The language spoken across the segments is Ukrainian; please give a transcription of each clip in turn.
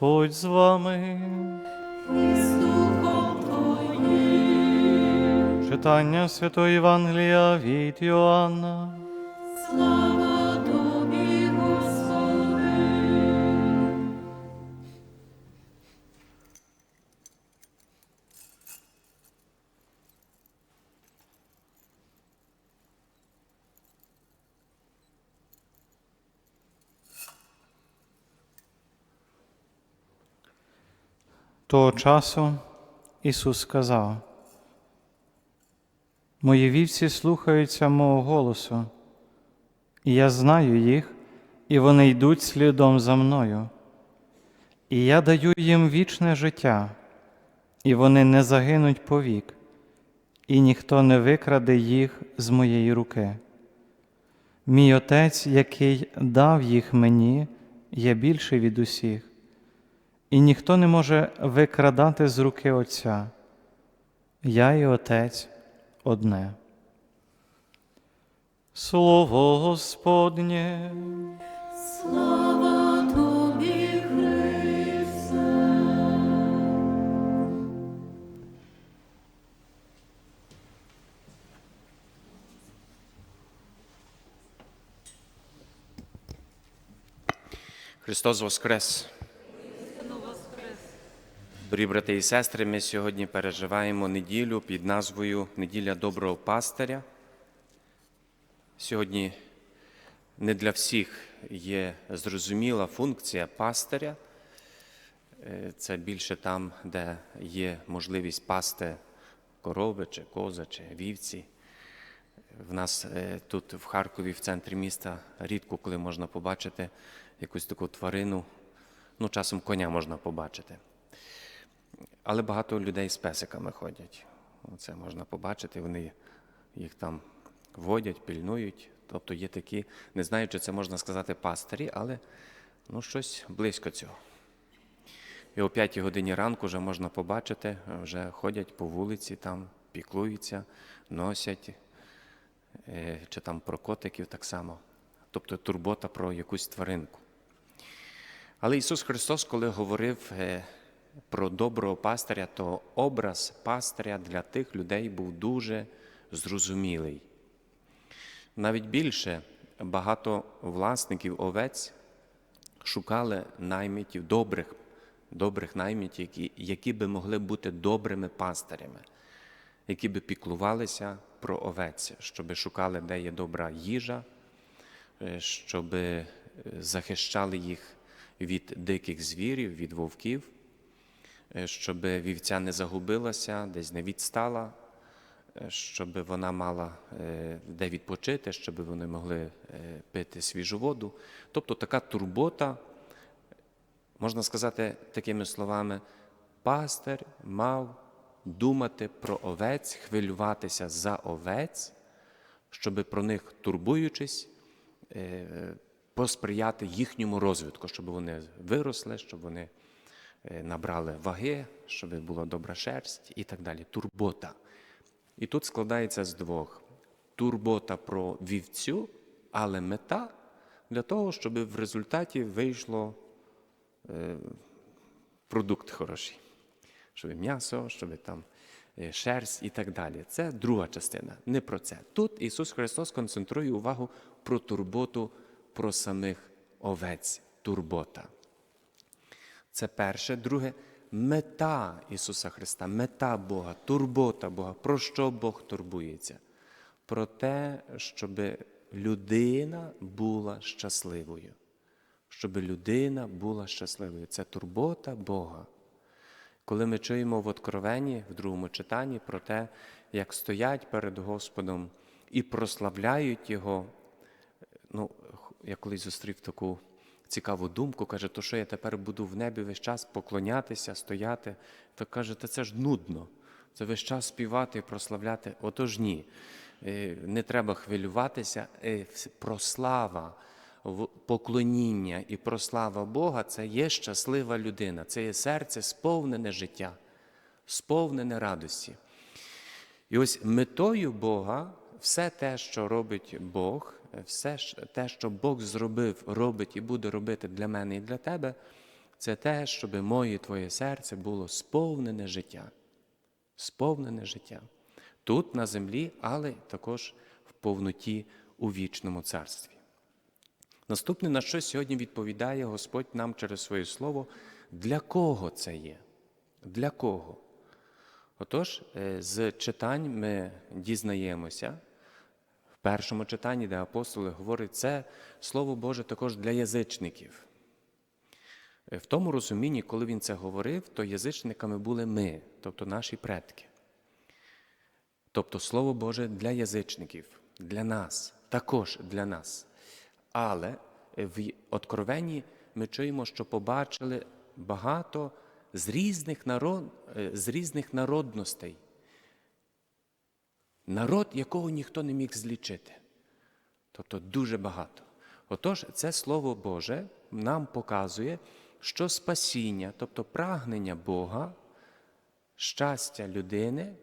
Господь з вами. і з. Читання Святої Євангелія від Йоанна. Слава Того часу Ісус сказав, Мої вівці слухаються мого голосу, і я знаю їх, і вони йдуть слідом за мною. І я даю їм вічне життя, і вони не загинуть повік, і ніхто не викраде їх з моєї руки. Мій Отець, який дав їх мені, є більший від усіх і ніхто не може викрадати з руки Отця. Я і Отець одне. Слово Господнє. Слава Тобі, Христе. Христос Воскрес! Дорогі брати і сестри, ми сьогодні переживаємо неділю під назвою Неділя Доброго Пастиря. Сьогодні не для всіх є зрозуміла функція пастиря. Е, Це більше там, де є можливість пасти корови, чи кози, чи вівці. В нас е, тут в Харкові, в центрі міста, рідко коли можна побачити якусь таку тварину. Ну, часом коня можна побачити. Але багато людей з песиками ходять. Це можна побачити, вони їх там водять, пільнують. Тобто є такі, не знаю, чи це можна сказати пастирі, але ну, щось близько цього. І о п'ятій годині ранку вже можна побачити, вже ходять по вулиці, там піклуються, носять, е, чи там про котиків так само. Тобто турбота про якусь тваринку. Але Ісус Христос, коли говорив е, про доброго пастиря, то образ пастиря для тих людей був дуже зрозумілий. Навіть більше багато власників овець шукали наймітів, добрих, добрих наймітів, які, які би могли бути добрими пастирями, які би піклувалися про овець, щоб шукали, де є добра їжа, е, щоб е, захищали їх від диких звірів, від вовків, щоб вівця не загубилася, десь не відстала, е, щоб вона мала е, де відпочити, щоб вони могли е, пити свіжу воду. Тобто така турбота, можна сказати такими словами, пастир мав думати про овець, хвилюватися за овець, щоб про них турбуючись, е, посприяти їхньому розвитку, щоб вони виросли, щоб вони е, набрали ваги, щоб була добра шерсть і так далі. Турбота. І тут складається з двох: турбота про вівцю, але мета для того, щоб в результаті вийшло е, продукт хороший, щоб м'ясо, щоб там е, шерсть і так далі. Це друга частина, не про це. Тут Ісус Христос концентрує увагу про турботу про самих овець, турбота. Це перше. Друге, мета Ісуса Христа, мета Бога, турбота Бога. Про що Бог турбується? Про те, щоб людина була щасливою. Щоб людина була щасливою. Це турбота Бога. Коли ми чуємо в Откровенні, в другому читанні, про те, як стоять перед Господом і прославляють Його, ну, я колись зустрів таку цікаву думку, каже, то що я тепер буду в небі весь час поклонятися, стояти, то каже, та це ж нудно. Це весь час співати і прославляти. Отож ні. Е, Не треба хвилюватися. Е, Прослава, поклоніння і прослава Бога це є щаслива людина, це є серце сповнене життя, сповнене радості. І ось метою Бога все те, що робить Бог, все те, що Бог зробив, робить і буде робити для мене і для тебе, це те, щоб моє твоє серце було сповнене життя. Сповнене життя. Тут на землі, але також в повноті у вічному царстві. Наступне, на що сьогодні відповідає Господь нам через своє слово, для кого це є? Для кого? Отож, е, з читань ми дізнаємося, першому читанні, де апостоли говорять, це Слово Боже також для язичників. В тому розумінні, коли він це говорив, то язичниками були ми, тобто наші предки. Тобто Слово Боже для язичників, для нас, також для нас. Але в Откровенні ми чуємо, що побачили багато з різних, народ, е, з різних народностей. Народ, якого ніхто не міг злічити. Тобто дуже багато. Отож, це Слово Боже нам показує, що спасіння, тобто прагнення Бога, щастя людини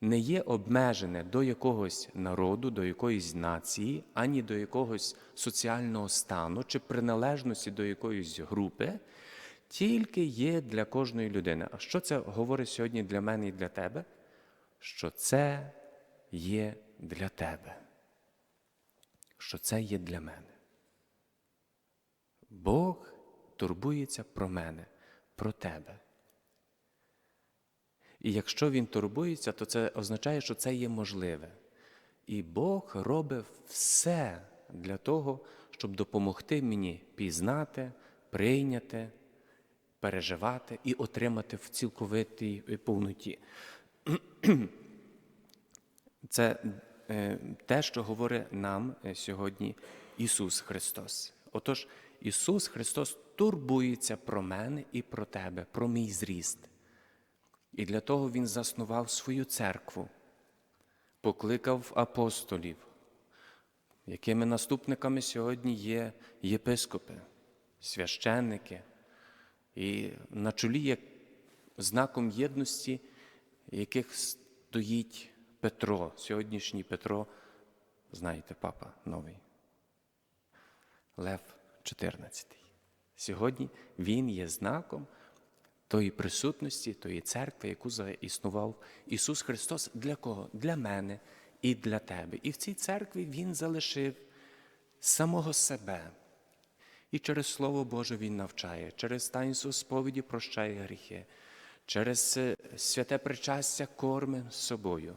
не є обмежене до якогось народу, до якоїсь нації, ані до якогось соціального стану чи приналежності до якоїсь групи, тільки є для кожної людини. А що це говорить сьогодні для мене і для тебе? Що це є для тебе. Що це є для мене. Бог турбується про мене, про тебе. І якщо він турбується, то це означає, що це є можливе. І Бог робить все для того, щоб допомогти мені пізнати, прийняти, переживати і отримати в цілковитій повноті. Це е, те, що говорить нам е, сьогодні Ісус Христос. Отож, Ісус Христос турбується про мене і про тебе, про мій зріст. І для того Він заснував свою церкву, покликав апостолів, якими наступниками сьогодні є єпископи, священники. І на чолі є знаком єдності, яких стоїть Петро, сьогоднішній Петро, знаєте, папа новий, Лев 14. Сьогодні він є знаком тої присутності, тої церкви, яку заіснував Ісус Христос для кого? Для мене і для тебе. І в цій церкві Він залишив самого себе. І через Слово Боже Він навчає, через таїнство сповіді прощає гріхи, через е, святе причастя корме собою,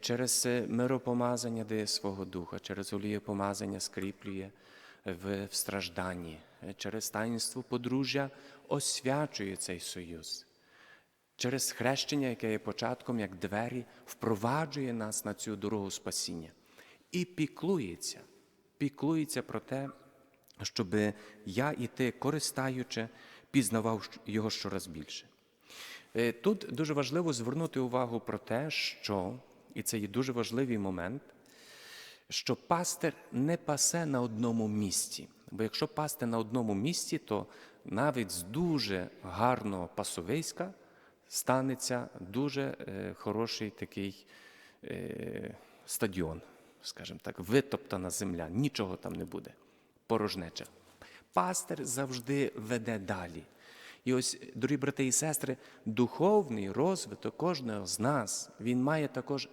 через е, миропомазання дає свого духа, через олієпомазання скріплює в, в стражданні, е, через таїнство подружжя освячує цей союз. Через хрещення, яке є початком, як двері, впроваджує нас на цю дорогу спасіння і піклується, піклується про те, щоб я і ти, користаючи, пізнавав його щораз більше. Е, Тут дуже важливо звернути увагу про те, що, і це є дуже важливий момент, що пастир не пасе на одному місці. Бо якщо пасти на одному місці, то навіть з дуже гарного пасовиська станеться дуже е, хороший такий е, стадіон, скажімо так, витоптана земля, нічого там не буде, порожнеча. Пастир завжди веде далі. І ось, дорогі брати і сестри, духовний розвиток кожного з нас, він має також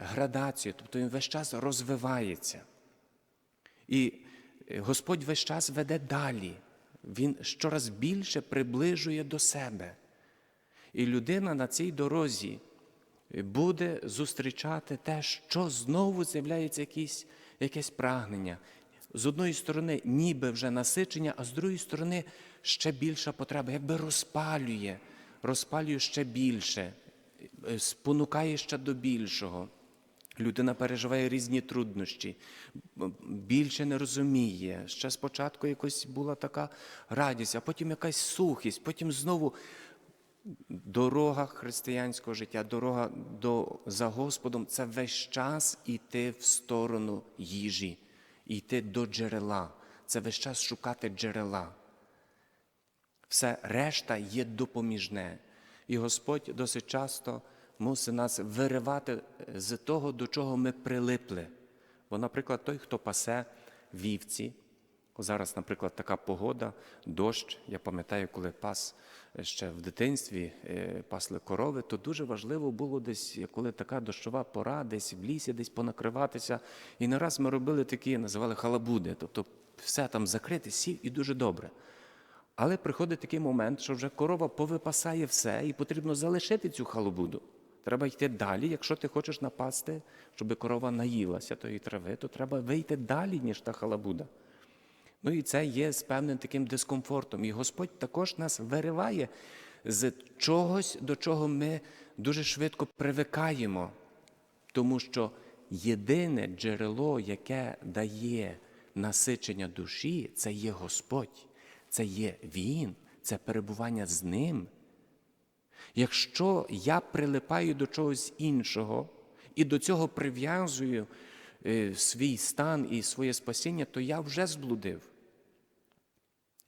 градацію, тобто він весь час розвивається. І е, Господь весь час веде далі. Він щораз більше приближує до себе. І людина на цій дорозі буде зустрічати те, що знову з'являється якісь, якесь прагнення. З одної сторони, ніби вже насичення, а з другої сторони ще більша потреба, якби розпалює, розпалює ще більше, е, спонукає ще до більшого. Людина переживає різні труднощі, більше не розуміє. Ще спочатку якось була така радість, а потім якась сухість, потім знову дорога християнського життя, дорога до, за Господом це весь час іти в сторону їжі, йти до джерела. Це весь час шукати джерела. Все решта є допоміжне. І Господь досить часто мусить нас виривати з того, до чого ми прилипли. Бо, наприклад, той, хто пасе вівці, зараз, наприклад, така погода, дощ. Я пам'ятаю, коли пас ще в дитинстві е, пасли корови, то дуже важливо було десь, коли така дощова пора, десь в лісі, десь понакриватися. І не раз ми робили такі, називали халабуди, тобто все там закрите, сів і дуже добре. Але приходить такий момент, що вже корова повипасає все, і потрібно залишити цю халабуду. Треба йти далі. Якщо ти хочеш напасти, щоб корова наїлася тої трави, то треба вийти далі, ніж та халабуда. Ну і це є з певним таким дискомфортом. І Господь також нас вириває з чогось, до чого ми дуже швидко привикаємо. Тому що єдине джерело, яке дає насичення душі, це є Господь, це є Він, це перебування з Ним. Якщо я прилипаю до чогось іншого і до цього прив'язую е, свій стан і своє спасіння, то я вже зблудив.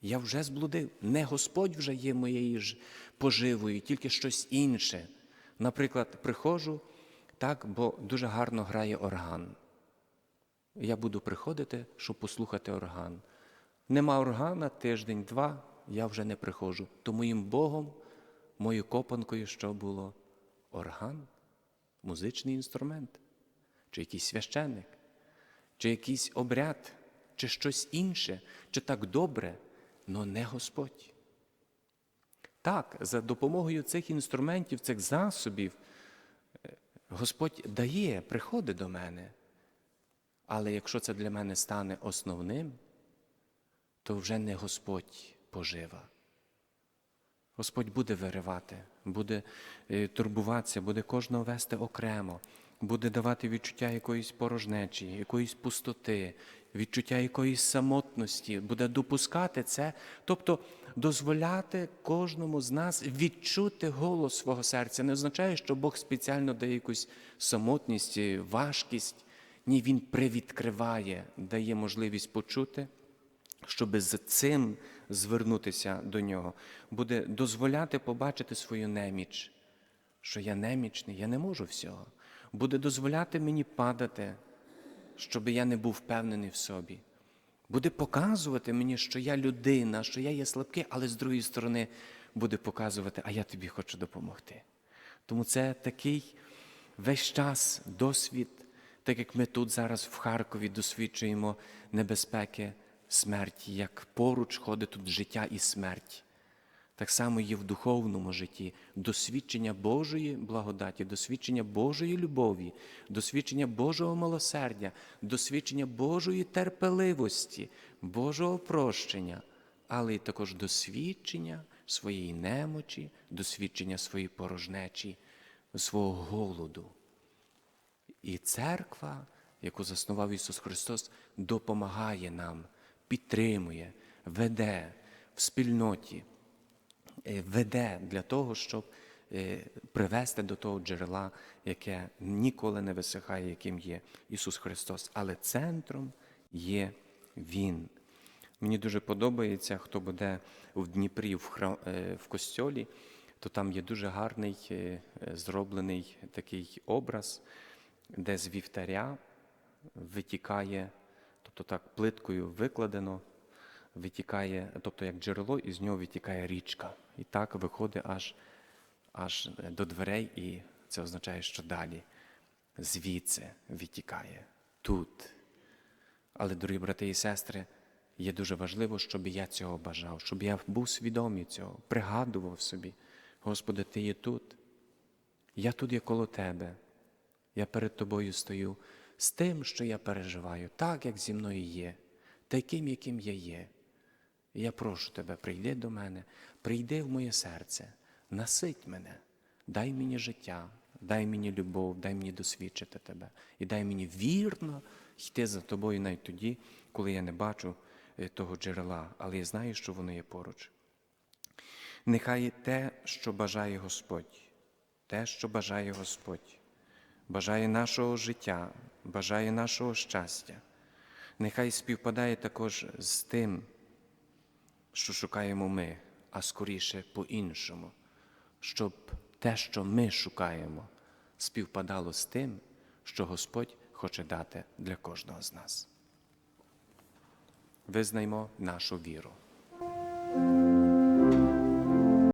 Я вже зблудив. Не Господь вже є моєю ж поживою, тільки щось інше. Наприклад, приходжу, так, бо дуже гарно грає орган. Я буду приходити, щоб послухати орган. Нема органа тиждень-два, я вже не приходжу. То моїм Богом, моєю копанкою, що було? Орган, музичний інструмент, чи якийсь священник, чи якийсь обряд, чи щось інше, чи так добре, но не Господь. Так, за допомогою цих інструментів, цих засобів, е, Господь дає, приходить до мене. Але якщо це для мене стане основним, то вже не Господь пожива. Господь буде виривати, буде е, турбуватися, буде кожного вести окремо, буде давати відчуття якоїсь порожнечі, якоїсь пустоти, відчуття якоїсь самотності, буде допускати це, тобто дозволяти кожному з нас відчути голос свого серця. Не означає, що Бог спеціально дає якусь самотність, важкість. Ні, Він привідкриває, дає можливість почути щоб з цим звернутися до нього, буде дозволяти побачити свою неміч, що я немічний, я не можу всього. Буде дозволяти мені падати, щоб я не був впевнений в собі. Буде показувати мені, що я людина, що я є слабкий, але з другої сторони буде показувати, а я тобі хочу допомогти. Тому це такий весь час досвід, так як ми тут зараз в Харкові досвідчуємо небезпеки смерті, як поруч ходить тут життя і смерть. Так само є в духовному житті досвідчення Божої благодаті, досвідчення Божої любові, досвідчення Божого милосердя, досвідчення Божої терпеливості, Божого прощення, але й також досвідчення своєї немочі, досвідчення своєї порожнечі, свого голоду. І церква, яку заснував Ісус Христос, допомагає нам, підтримує, веде в спільноті, е, веде для того, щоб е, привести до того джерела, яке ніколи не висихає, яким є Ісус Христос. Але центром є Він. Мені дуже подобається, хто буде в Дніпрі в, храм, е, в костьолі, то там є дуже гарний зроблений такий образ, де з вівтаря витікає, тобто так плиткою викладено, витікає, тобто як джерело, і з нього витікає річка. І так виходить аж, аж до дверей, і це означає, що далі звідси витікає тут. Але, дорогі брати і сестри, є дуже важливо, щоб я цього бажав, щоб я був свідомий цього, пригадував собі, Господи, Ти є тут. Я тут є коло Тебе. Я перед Тобою стою з тим, що я переживаю, так, як зі мною є, таким, яким я є. Я прошу Тебе, прийди до мене, прийди в моє серце, насить мене, дай мені життя, дай мені любов, дай мені досвідчити Тебе. І дай мені вірно йти за Тобою навіть тоді, коли я не бачу е, того джерела, але я знаю, що воно є поруч. Нехай те, що бажає Господь, те, що бажає Господь, бажає нашого життя, бажає нашого щастя, нехай співпадає також з тим, що шукаємо ми, а скоріше по-іншому, щоб те, що ми шукаємо, співпадало з тим, що Господь хоче дати для кожного з нас. Визнаймо нашу віру.